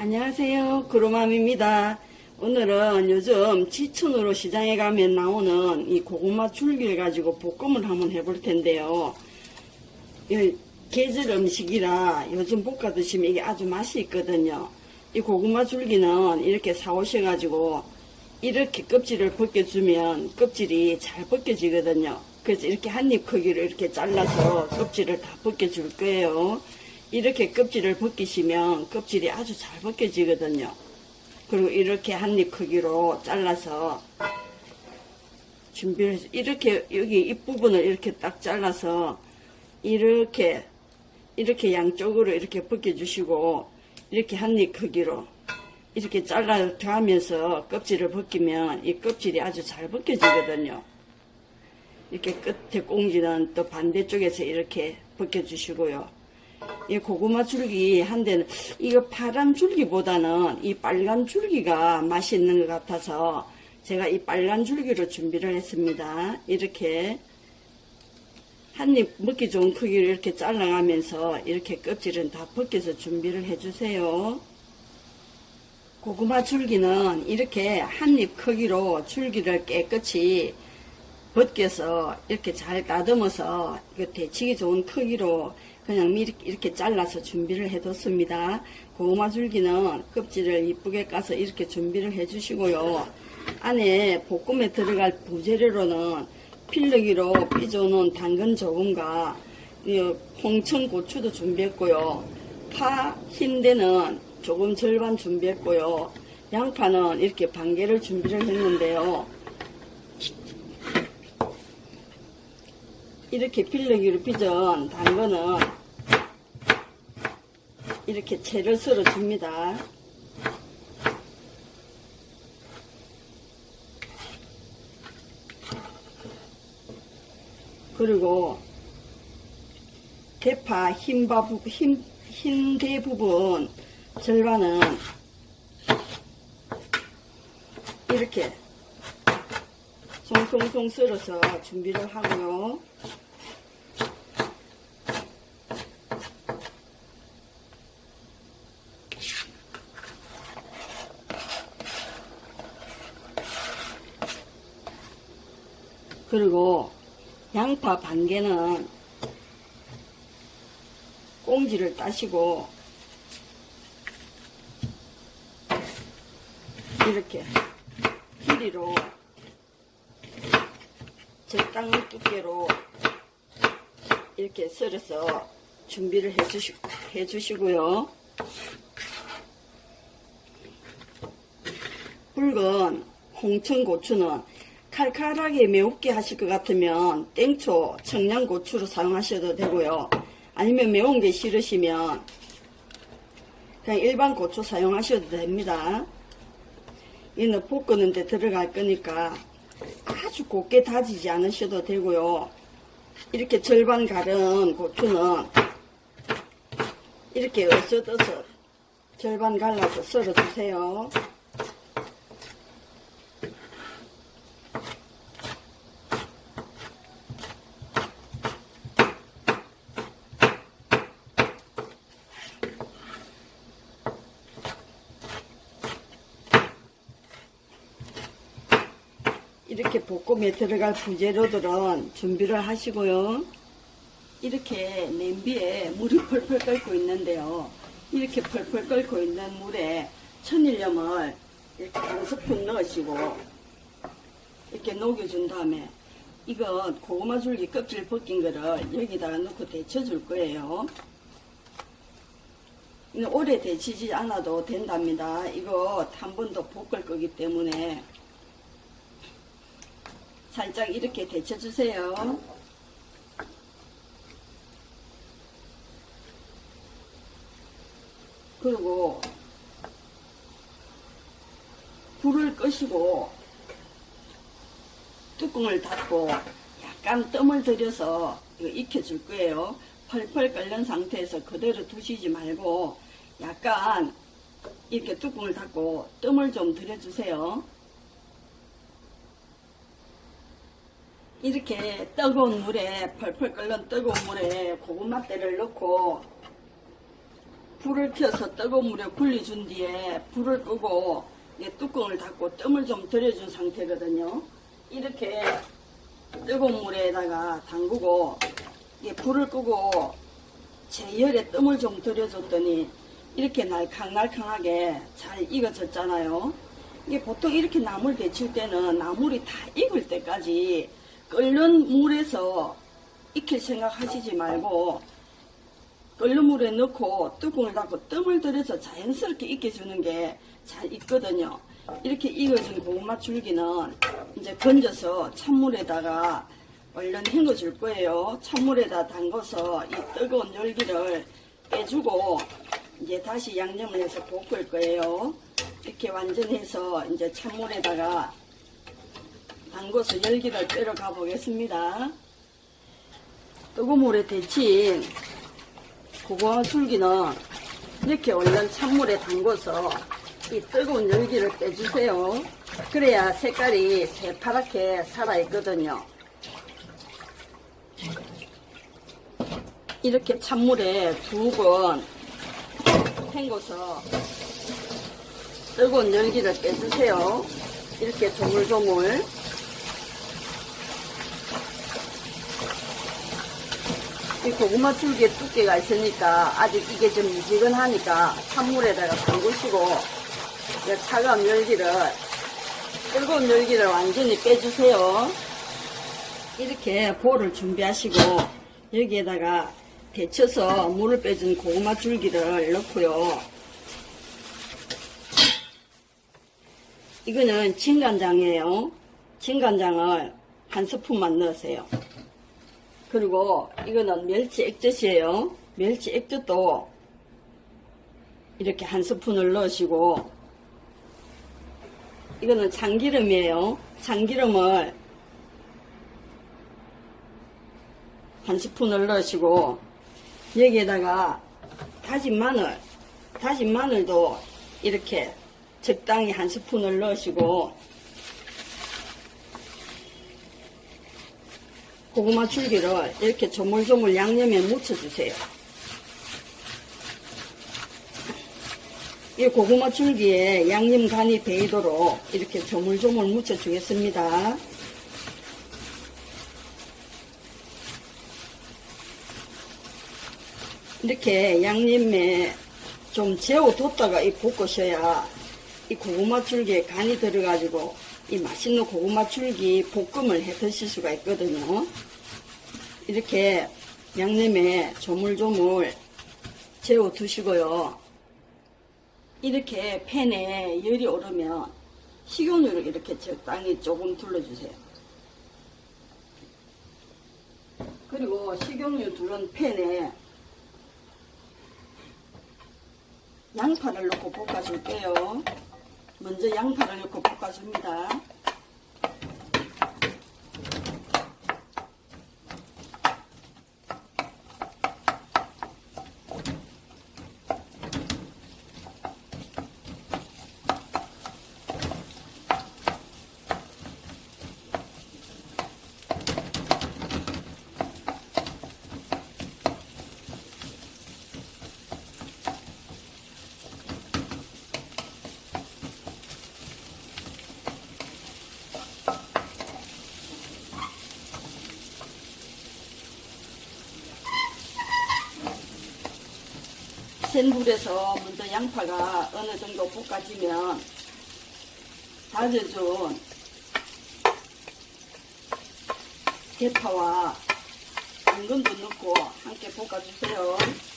안녕하세요. 구로맘입니다. 오늘은 요즘 지천으로 시장에 가면 나오는 이 고구마 줄기를 가지고 볶음을 한번 해볼 텐데요. 이 계절 음식이라 요즘 볶아 드시면 이게 아주 맛이 있거든요. 이 고구마 줄기는 이렇게 사오셔가지고 이렇게 껍질을 벗겨주면 껍질이 잘 벗겨지거든요. 그래서 이렇게 한 입 크기로 이렇게 잘라서 껍질을 다 벗겨줄 거예요. 이렇게 껍질을 벗기시면 껍질이 아주 잘 벗겨지거든요. 그리고 이렇게 한 입 크기로 잘라서 준비를 해서 이렇게 여기 입부분을 이렇게 딱 잘라서 이렇게 이렇게 양쪽으로 이렇게 벗겨주시고 이렇게 한 입 크기로 이렇게 잘라가면서 껍질을 벗기면 이 껍질이 아주 잘 벗겨지거든요. 이렇게 끝에 꽁지는 또 반대쪽에서 이렇게 벗겨주시고요. 이 고구마 줄기 한 대는 이거 파란 줄기보다는 이 빨간 줄기가 맛있는 것 같아서 제가 이 빨간 줄기로 준비를 했습니다. 이렇게 한 입 먹기 좋은 크기로 이렇게 잘라가면서 이렇게 껍질은 다 벗겨서 준비를 해주세요. 고구마 줄기는 이렇게 한 입 크기로 줄기를 깨끗이 벗겨서 이렇게 잘 다듬어서 이거 데치기 좋은 크기로 그냥 미리 이렇게 잘라서 준비를 해뒀습니다. 고구마 줄기는 껍질을 이쁘게 까서 이렇게 준비를 해주시고요. 안에 볶음에 들어갈 부재료로는 필러기로 삐져놓은 당근 조금과 이 홍천 고추도 준비했고요. 파 흰대는 조금 절반 준비했고요. 양파는 이렇게 반 개를 준비를 했는데요. 이렇게 필러기로 빚은 당근은 이렇게 채를 썰어 줍니다. 그리고 대파 흰 바 부, 흰, 흰 대 부분 절반은 이렇게 송송송 썰어서 준비를 하고요. 그리고 양파 반 개는 꽁지를 따시고 이렇게 길이로 적당한 두께로 이렇게 썰어서 준비를 해주시, 해주시고요. 붉은 홍천 고추는 칼칼하게 매우게 하실 것 같으면 땡초, 청양고추로 사용하셔도 되고요. 아니면 매운 게 싫으시면 그냥 일반 고추 사용하셔도 됩니다. 이는 볶는 데 들어갈 거니까 아주 곱게 다지지 않으셔도 되고요. 이렇게 절반 가른 고추는 이렇게 어서어서 절반 갈라서 썰어주세요. 이렇게 볶음에 들어갈 부재료들은 준비를 하시고요. 이렇게 냄비에 물이 펄펄 끓고 있는데요. 이렇게 펄펄 끓고 있는 물에 천일염을 이렇게 한 스푼 넣으시고 이렇게 녹여준 다음에 이거 고구마 줄기 껍질 벗긴 거를 여기다가 넣고 데쳐줄 거예요. 오래 데치지 않아도 된답니다. 이거 한 번 더 볶을 거기 때문에 살짝 이렇게 데쳐주세요. 그리고 불을 끄시고 뚜껑을 닫고 약간 뜸을 들여서 이거 익혀줄 거예요. 펄펄 끓는 상태에서 그대로 두시지 말고 약간 이렇게 뚜껑을 닫고 뜸을 좀 들여주세요. 이렇게 뜨거운 물에 펄펄 끓는 뜨거운 물에 고구마대를 넣고 불을 켜서 뜨거운 물에 굴려준 뒤에 불을 끄고 뚜껑을 닫고 뜸을 좀 들여준 상태거든요. 이렇게 뜨거운 물에다가 담그고 불을 끄고 제열에 뜸을 좀 들여줬더니 이렇게 날캉날캉하게 잘 익어졌잖아요. 이게 보통 이렇게 나물 데칠 때는 나물이 다 익을 때까지 끓는 물에서 익힐 생각 하시지 말고 끓는 물에 넣고 뚜껑을 닫고 뜸을 들여서 자연스럽게 익혀주는 게 잘 익거든요. 이렇게 익어진 고구마 줄기는 이제 건져서 찬물에다가 얼른 헹궈줄 거예요. 찬물에다 담궈서 이 뜨거운 열기를 빼주고 이제 다시 양념을 해서 볶을 거예요. 이렇게 완전해서 이제 찬물에다가 담궈서 열기를 빼러 가보겠습니다. 뜨거운 물에 데친 고구마 줄기는 이렇게 얼른 찬물에 담궈서 이 뜨거운 열기를 빼주세요. 그래야 색깔이 새파랗게 살아있거든요. 이렇게 찬물에 두 번 헹궈서 뜨거운 열기를 빼주세요. 이렇게 조물조물. 이 고구마 줄기에 두께가 있으니까 아직 이게 좀 미지근하니까 찬물에다가 담그시고 이 차가운 열기를 뜨거운 열기를 완전히 빼주세요. 이렇게 볼을 준비하시고 여기에다가 데쳐서 물을 빼준 고구마 줄기를 넣고요. 이거는 진간장이에요. 진간장을 한 스푼만 넣으세요. 그리고 이거는 멸치 액젓이에요. 멸치 액젓도 이렇게 한 스푼을 넣으시고 이거는 참기름이에요. 참기름을 한 스푼을 넣으시고 여기에다가 다진 마늘 다진 마늘도 이렇게 적당히 한 스푼을 넣으시고 고구마 줄기를 이렇게 조물조물 양념에 묻혀주세요. 이 고구마 줄기에 양념 간이 배이도록 이렇게 조물조물 묻혀주겠습니다. 이렇게 양념에 좀 재워뒀다가 이 볶으셔야 이 고구마 줄기에 간이 들어가지고 이 맛있는 고구마 줄기 볶음을 해 드실 수가 있거든요. 이렇게 양념에 조물조물 재워 두시고요. 이렇게 팬에 열이 오르면 식용유를 이렇게 적당히 조금 둘러주세요. 그리고 식용유 두른 팬에 양파를 넣고 볶아줄게요. 먼저 양파를 넣고 볶아줍니다. 센 불에서 먼저 양파가 어느 정도 볶아지면 다져준 대파와 당근도 넣고 함께 볶아주세요.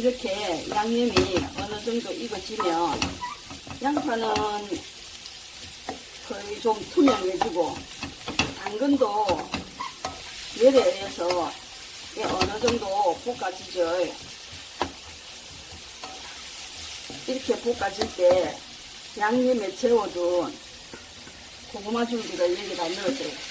이렇게 양념이 어느 정도 익어지면 양파는 거의 좀 투명해지고 당근도 열에 의해서 어느 정도 볶아지죠. 이렇게 볶아질 때 양념에 재워둔 고구마 줄기를 여기다 넣어줘요.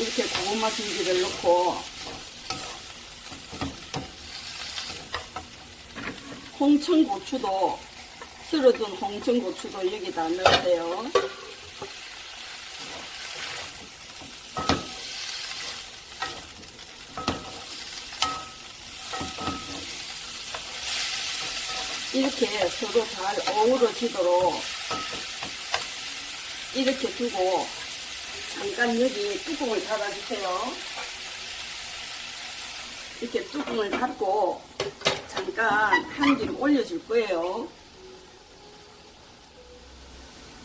이렇게 고구마 줄기를 넣고 홍청고추도 썰어둔 홍청고추도 여기다 넣으세요. 이렇게 서로 잘 어우러지도록 이렇게 두고 잠깐 여기 뚜껑을 닫아주세요. 이렇게 뚜껑을 닫고 잠깐 한김 올려줄 거예요.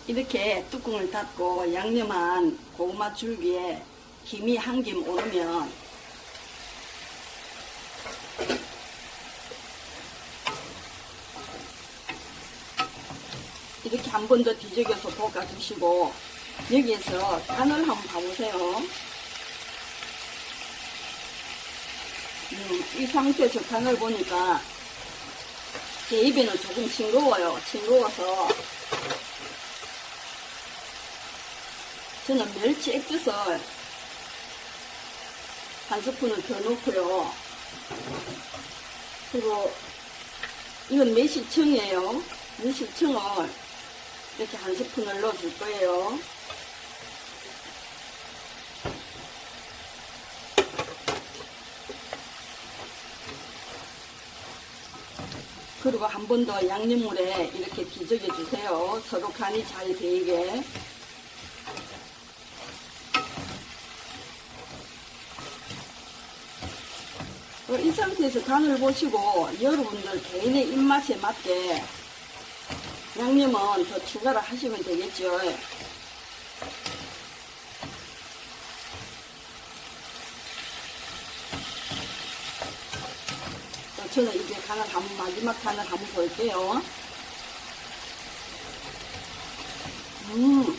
이렇게 뚜껑을 닫고 양념한 고구마 줄기에 김이 한 김 오르면 이렇게 한 번 더 뒤적여서 볶아주시고 여기에서 간을 한번 봐보세요. 음, 이 상태에서 간을 보니까 제 입에는 조금 싱거워요. 싱거워서 저는 멸치 액젓을 한 스푼을 더 넣고요. 그리고 이건 매실청이에요. 매실청을 이렇게 한 스푼을 넣어줄 거예요. 그리고 한 번 더 양념물에 이렇게 뒤적여 주세요. 서로 간이 잘 배이게. 어, 이 상태에서 간을 보시고 여러분들 개인의 입맛에 맞게 양념은 더 추가를 하시면 되겠죠. 어, 저는 이제 간을 한번 마지막 간을 한번 볼게요. 음,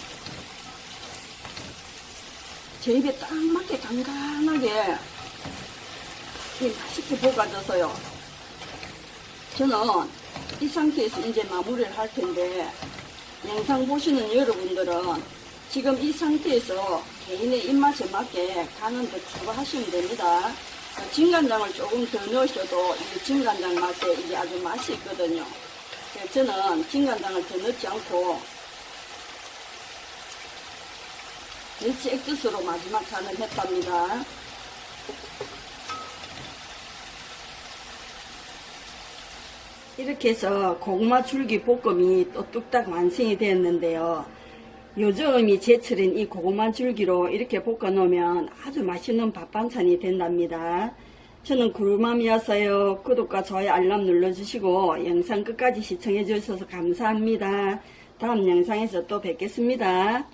제 입에 딱 맞게 간간하게 이 맛있게 볶아져서요. 저는 이 상태에서 이제 마무리를 할 텐데 영상 보시는 여러분들은 지금 이 상태에서 개인의 입맛에 맞게 간은 더 추가하시면 됩니다. 어, 진간장을 조금 더 넣으셔도 이 진간장 맛에 이게 아주 맛이 있거든요. 저는 진간장을 더 넣지 않고 멸치 액젓으로 마지막 간을 했답니다. 이렇게 해서 고구마 줄기 볶음이 또 뚝딱 완성이 되었는데요. 요즘이 제철인 이 고구마 줄기로 이렇게 볶아 놓으면 아주 맛있는 밥 반찬이 된답니다. 저는 구름맘이었어요. 구독과 좋아요 알람 눌러주시고 영상 끝까지 시청해 주셔서 감사합니다. 다음 영상에서 또 뵙겠습니다.